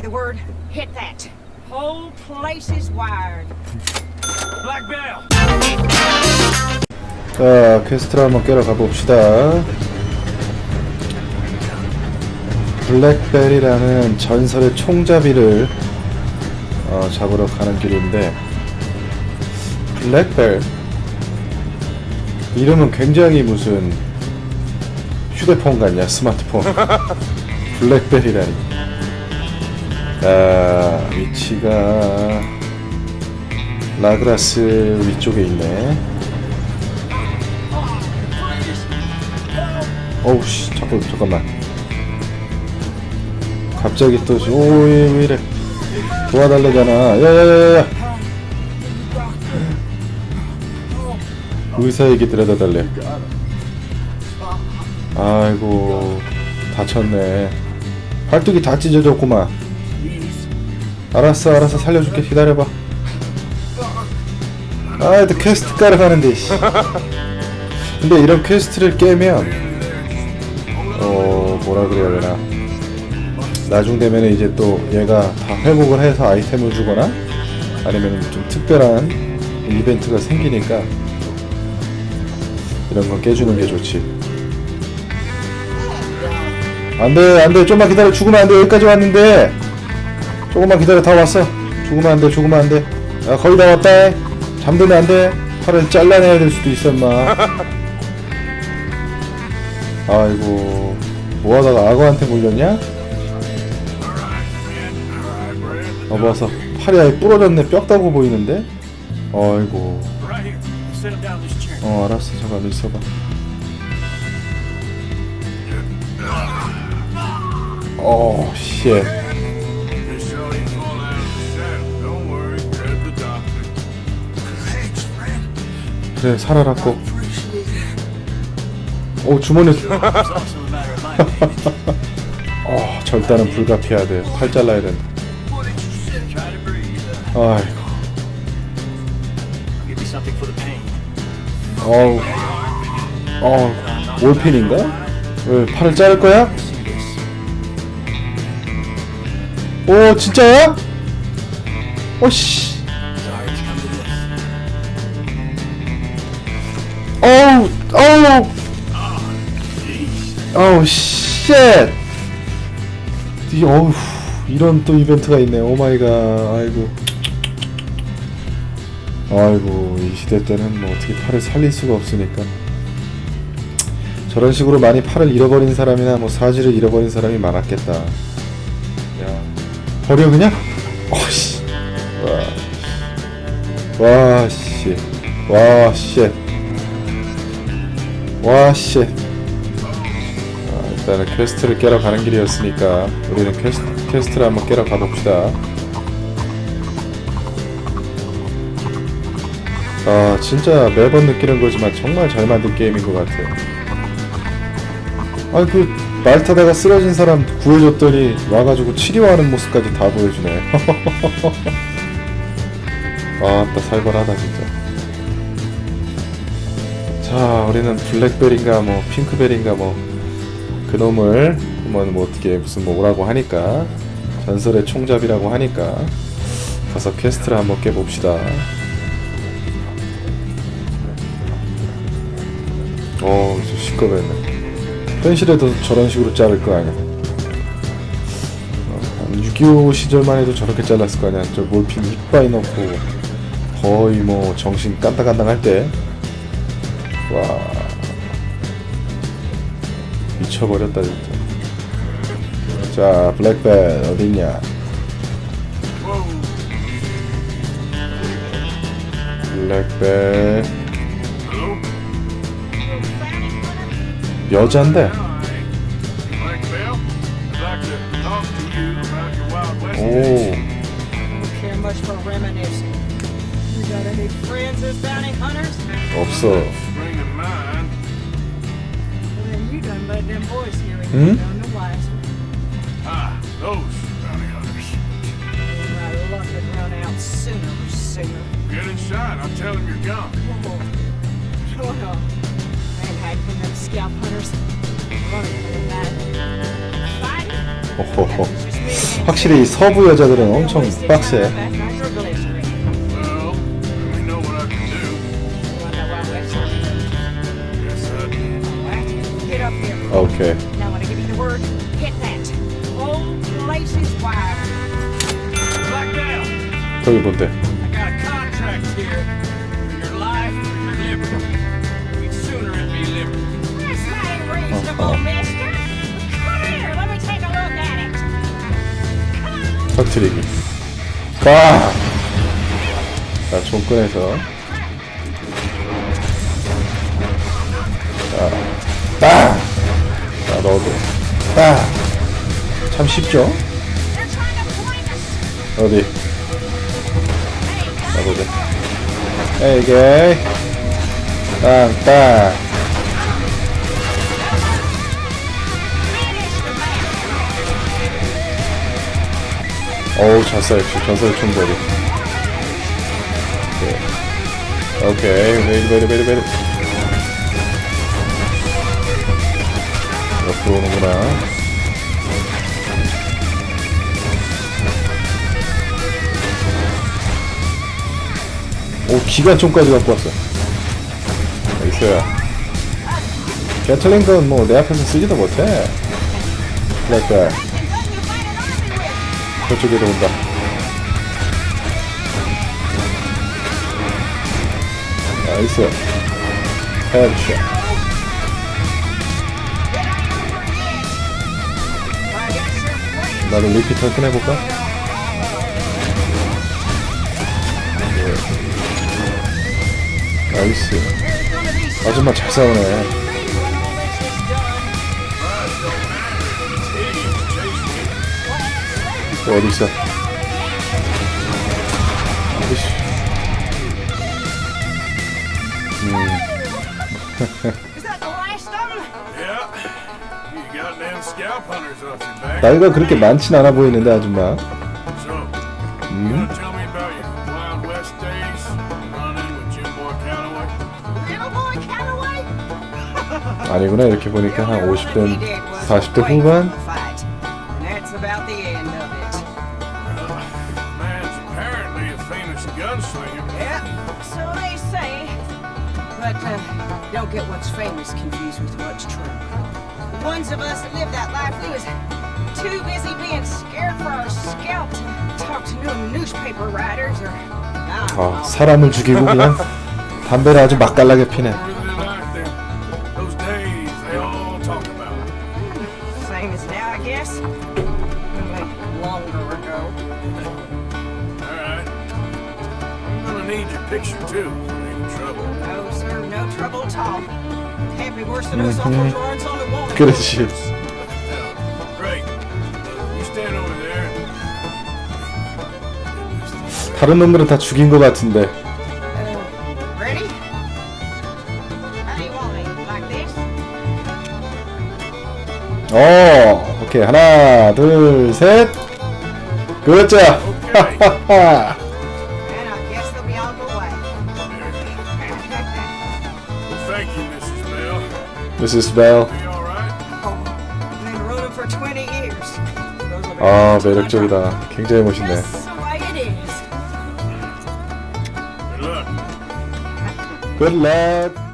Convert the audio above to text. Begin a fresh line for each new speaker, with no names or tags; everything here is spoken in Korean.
The word hit that. Whole place is wired.
Black Bell.
자, 퀘스트를 한번 깨러 가봅시다. 블랙벨이라는 전설의 총잡이를 어, 잡으러 가는 길인데 블랙벨 이름은 굉장히 무슨 휴대폰 같냐 스마트폰 블랙벨이라니 아 위치가 라그라스 위쪽에 있네. 어우 씨 잠깐 잠깐만. 갑자기 또오왜 왜 이래. 도와달래잖아. 야야야 야 야 의사에게 데려다 달래. 아이고 다쳤네. 팔뚝이 다 찢어졌구만 알았어 알았어. 살려줄게. 기다려봐. 아또 퀘스트 까러 가는데 씨. 근데 이런 퀘스트를 깨면 어 뭐라 그래야 되나. 나중 되면 이제 또 얘가 다 회복을 해서 아이템을 주거나 아니면 좀 특별한 이벤트가 생기니까 이런 거 깨주는 게 좋지. 안돼 안돼. 좀만 기다려. 죽으면 안돼. 여기까지 왔는데 조금만 기다려 다 왔어 죽으면 안돼 죽으면 안돼 야 거의 다 왔다 잠들면 안돼 팔을 잘라내야 될 수도 있어 임마 아이고 뭐하다가 악어한테 물렸냐? 어 봐서 팔이 아예 부러졌네 뼈다고 보이는데?
chair.
어 알았어 잠깐 있어봐 어 쉣. 그래 살아났고 오 주머니. 어 절단은 불가피해야 돼팔 잘라야 된다. 아이고. 어우 어 몰핀인가? 왜 팔을 자를 거야? 오 진짜야? 오씨 어우 어우. 어우 쉣. 이 어우 이런 또 이벤트가 있네. 오마이갓. 아이고. 아이고 이 시대 때는 뭐 어떻게 팔을 살릴 수가 없으니까. 저런 식으로 많이 팔을 잃어버린 사람이나 뭐 사지를 잃어버린 사람이 많았겠다. 야 버려 그냥? 어씨. 와씨. 와씨 와씨. 아, 일단은 퀘스트를 깨러 가는 길이었으니까 우리는 퀘스트, 퀘스트를 한번 깨러 가봅시다. 아 진짜 매번 느끼는 거지만 정말 잘 만든 게임인 것 같아요. 아그 말 타다가 쓰러진 사람 구해줬더니 와가지고 치료하는 모습까지 다 보여주네. 아따 살벌하다 진짜 자 우리는 블랙벨인가 뭐 핑크벨인가 뭐 그놈을 한번 뭐 어떻게 무슨 뭐 오라고 하니까 전설의 총잡이라고 하니까 가서 퀘스트를 한번 깨봅시다. 어 시끄럽네. 현실에도 저런 식으로 자를 거 아니야. 어, 6.25 시절만 해도 저렇게 잘랐을 거 아니야. 저 몰핀 이빨 넣고 거의 뭐 정신 깐당깐당 할때 와 미쳐버렸다 진짜 자 블랙벨 어딨냐. 블랙벨? 여잔데
Bell? I'd
led them boys here
Hmm?
none the wiser.
Ah, those bounty hunters.
My luck would run out sooner or sooner.
Get inside. I'll tell them you're gone.
Oh ain't hiding from them scalp hunters. Running from them mad. Fighting?
호호호. 확실히 서부 여자들은 엄청 빡세. 오케이.
Now, when I give you the word, hit that. Old place is wide.
Black down.
저기 뭔데?
I got a contract here for your life or your liberty. We'd sooner it be liberty.
That's mighty reasonable, mister. Come here, let me take a look at it.
터트리기. 빠! 자, 총 꺼내서. 자, 빠! 자, 너도. 빠! 참 쉽죠? 어디?
Hey,
자, 보자. 에이게. 땅, 땅.
man.
어우, 역시. 전설 총잡이. 오케이. 오케이. 베리, 베리, 베리, 베리. 옆으로 오는구나. 오, 기관총까지 갖고 왔어. 있어요. 게틀링건 뭐, 내 앞에서 쓰지도 못해. 블랙벨. 저쪽에도 온다. 나이스. 헤드샷. 나도 리피터 꺼내볼까? 네. 나이스. 아줌마 잘 싸우네. 어디 있어? 나이가 그렇게 많진 않아 보이는데 아줌마.
Calloway?
아니구나 이렇게 보니까 한 50대, 40대 후반?
But uh, don't get what's famous confused with what's true. The ones of us that lived that life, we was too busy being scared for our scalp to talk to new newspaper writers or. I don't
아
know.
사람을 죽이고 그냥 담배를 아주 맛깔나게 피네.
Really like them. Those days they all talk about.
Same as now, I guess. Only longer ago.
Alright. I'm gonna need your picture too. Ain't in trouble.
No, sir, no trouble at all.
그렇지.
Great. You stand over there.
다른 놈들은 다 죽인 것 같은데.
Uh?
어, 오케이 하나, 둘, 셋. 그렇죠.
Are the
아
times when I
매력적이다. 굉장히 멋있네.
Just the way it is.
Good luck.
Good luck.